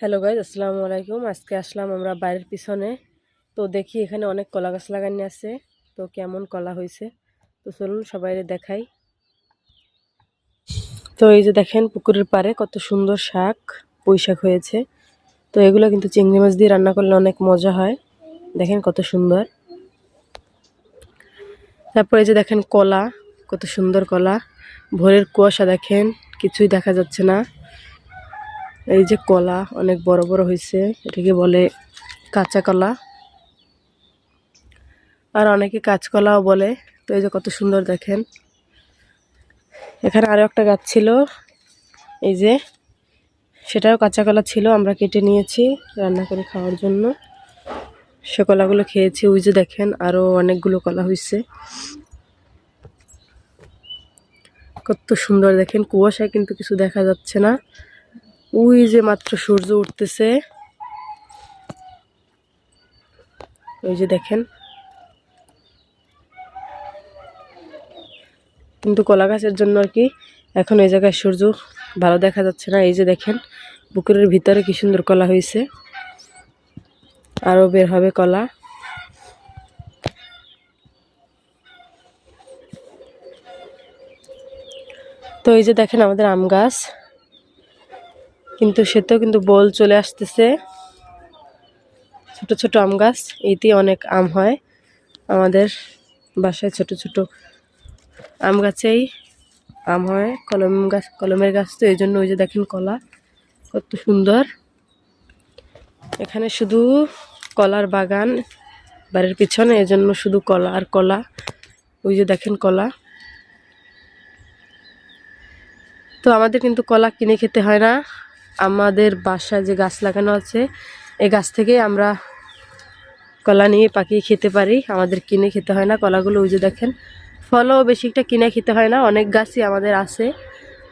Hello guys আসসালামু আলাইকুম। আজকে আসলাম আমরা বাইরের পিছনে। তো দেখি এখানে অনেক কলা গাছ লাগানি আছে। তো কেমন কলা হয়েছে? তো চলুন সবাই দেখাই। তো এই যে দেখেন পুকুরের পাড়ে কত সুন্দর শাক, পুঁই শাক হয়েছে। তো এগুলো কিন্তু চিংড়ি মাছ দিয়ে রান্না করলে অনেক মজা হয়। দেখেন কত সুন্দর। তারপরে এই যে দেখেন কলা, কত সুন্দর কলা। ভোরের কুয়াশা দেখেন, কিছুই দেখা যাচ্ছে না। এই যে কলা অনেক বড় বড় হয়েছে এটাকে বলে কাঁচা কলা। আর অনেকে কাঁচকলাও বলে, তো এই যে কত সুন্দর দেখেন। এখানে আরও একটা গাছ ছিল, এই যে সেটাও কাঁচা কলা ছিল, আমরা কেটে নিয়েছি রান্না করে খাওয়ার জন্য। সে কলাগুলো খেয়েছি, ওই যে দেখেন আরও অনেকগুলো কলা হয়েছে কত সুন্দর দেখেন, কুয়াশায় কিন্তু কিছু দেখা যাচ্ছে না। ওই যে মাত্র সূর্য উঠতেছে। ওই যে দেখেন। কিন্তু কলা গাছের জন্য আর কি এখন এই জায়গায় সূর্য ভালো দেখা যাচ্ছে না। এই যে দেখেন, পুকুরের ভিতরে কি সুন্দর কলা হয়েছে। আরও বের হবে কলা। তো এই যে দেখেন আমাদের আম গাছ। কিন্তু সেতেও কিন্তু বল চলে আসতেছে। ছোট ছোট আম গাছ এইতে অনেক আম হয় আমাদের বাসায় ছোট ছোট আম গাছেই আম হয়, কলম গাছ, কলমের গাছ তো এই জন্য ওই যে দেখেন কলা, কত সুন্দর। এখানে শুধু কলার বাগান বাড়ির পিছনে এই জন্য শুধু কলা আর কলা, ওই যে দেখেন কলা। তো আমাদের কিন্তু কলা কিনে খেতে হয় না। আমাদের বাসায় যে গাছ লাগানো আছে, এই গাছ থেকে আমরা কলা নিয়ে পাকিয়ে খেতে পারি। আমাদের কিনে খেতে হয় না, কলাগুলো ওই যে দেখেন। ফলও বেশি একটা কিনে খেতে হয় না, অনেক গাছই আমাদের আছে,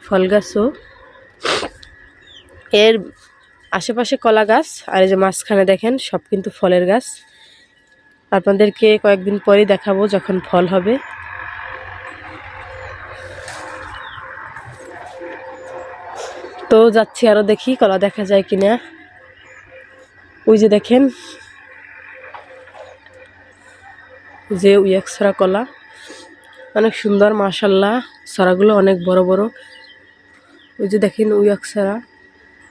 ফল গাছও। এর আশেপাশে কলা গাছ, আর এই যে মাঝখানে দেখেন, সব কিন্তু ফলের গাছ। আপনাদেরকে কয়েকদিন পরেই দেখাবো যখন ফল হবে। তো যাচ্ছি আরও দেখি, কলা দেখা যায় কিনা। ওই যে দেখেন যে ছড়া কলা। অনেক সুন্দর, মাশাল্লাহ। সরাগুলো অনেক বড় বড়। ওই যে দেখেন ছড়া।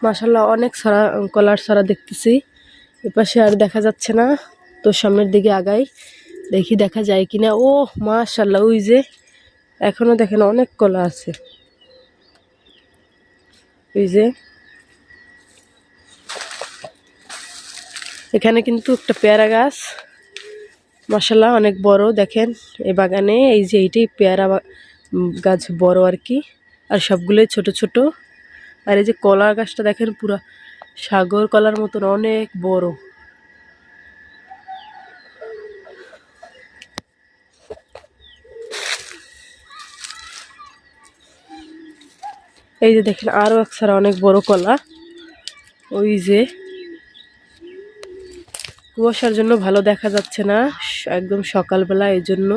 মাশাল্লাহ, অনেক সরা কলার সরা দেখতেছি। এপাশে আর দেখা যাচ্ছে না। তো সামনের দিকে আগাই, দেখি দেখা যায় কিনা। ও মাশাল্লাহ, ওই যে। এখনও দেখেন অনেক কলা আছে। যে। এখানে কিন্তু একটা পেয়ারা গাছ। মশালা অনেক বড়, দেখেন, এ বাগানে। এই যে এইটাই পেয়ারা গাছ বড় আর কি। আর সবগুলোই ছোট ছোট। আর এই যে কলা গাছটা দেখেন, পুরা সাগর কলার মতন অনেক বড়। এই যে দেখেন, আরও এক সারা অনেক বড় কলা। ওই যে কুয়াশার জন্য ভালো দেখা যাচ্ছে না একদম সকালবেলা, এই জন্য।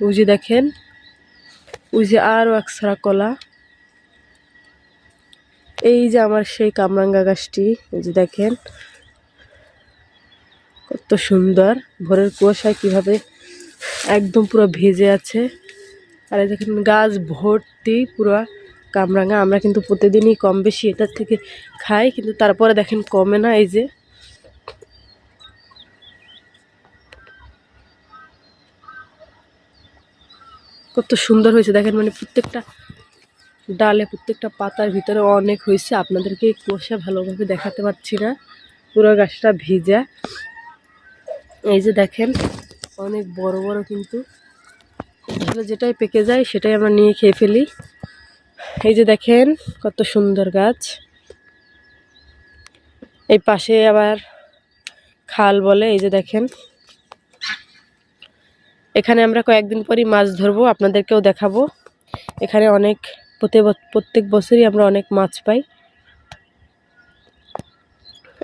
ওই যে দেখেন, ওই যে আরও এক সারা কলা। এই যে আমার সেই কামরাঙ্গা গাছটি ওই যে দেখেন, কত সুন্দর। ভোরের কুয়াশায় কীভাবে একদম পুরো ভেজে আছে। আর এই দেখেন, গাছ ভর্তি পুরো। কামরাঙা, আমরা কিন্তু প্রতিদিনই কম বেশি এটার থেকে খাই, কিন্তু তারপরে দেখেন কমে না এই যে। কত সুন্দর হয়েছে, দেখেন মানে প্রত্যেকটা ডালে, প্রত্যেকটা পাতার ভিতরে অনেক হয়েছে, আপনাদেরকে কোষা ভালোভাবে দেখাতে পারছি না। পুরো গাছটা ভিজা। এই যে দেখেন, অনেক বড় বড় কিন্তু। যেটাই পেকে যায়, সেটাই আমরা নিয়ে খেয়ে ফেলি। এই যে দেখেন, কত সুন্দর গাছ। এই পাশে আবার খাল বলে, এই যে দেখেন। এখানে আমরা কয়েকদিন পরই মাছ ধরবো, আপনাদেরকেও দেখাবো। এখানে অনেক প্রত্যেক বছরই আমরা অনেক মাছ পাই।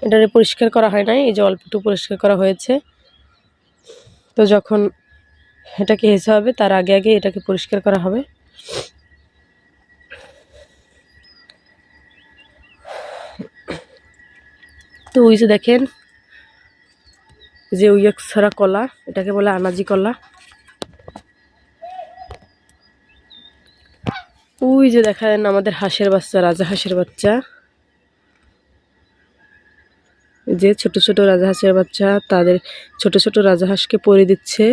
এটারে পরিষ্কার করা হয় নাই, এই যে অল্পটু পরিষ্কার করা হয়েছে। তো যখন এটাকে হেসে হবে, তার আগে আগে এটাকে পরিষ্কার করা হবে। তো ওই যে দেখেন, যে ওই এক ছড়া কলা, এটাকে বলে আনাজি কলা। ওই যে দেখেন আমাদের হাঁসের বাচ্চা, রাজা হাঁসের বাচ্চা। যে ছোট ছোট রাজা হাঁসের বাচ্চা, তাদের ছোট ছোট রাজা হাঁসকে পরে দিচ্ছে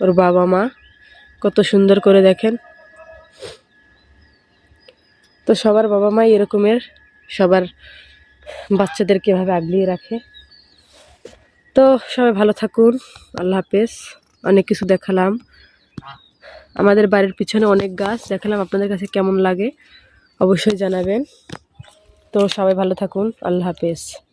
ওর বাবা মা। কত সুন্দর করে দেখেন। তো সবার বাবা মাই এরকমের, সবার বাচ্চাদেরকে কীভাবে আগলিয়ে রাখে। তো সবাই ভালো থাকুন, আল্লাহ হাফেজ। অনেক কিছু দেখালাম। আমাদের বাড়ির পিছনে অনেক গাছ, দেখালাম আপনাদের কাছে কেমন লাগে, অবশ্যই জানাবেন। তো সবাই ভালো থাকুন, আল্লাহ হাফেজ।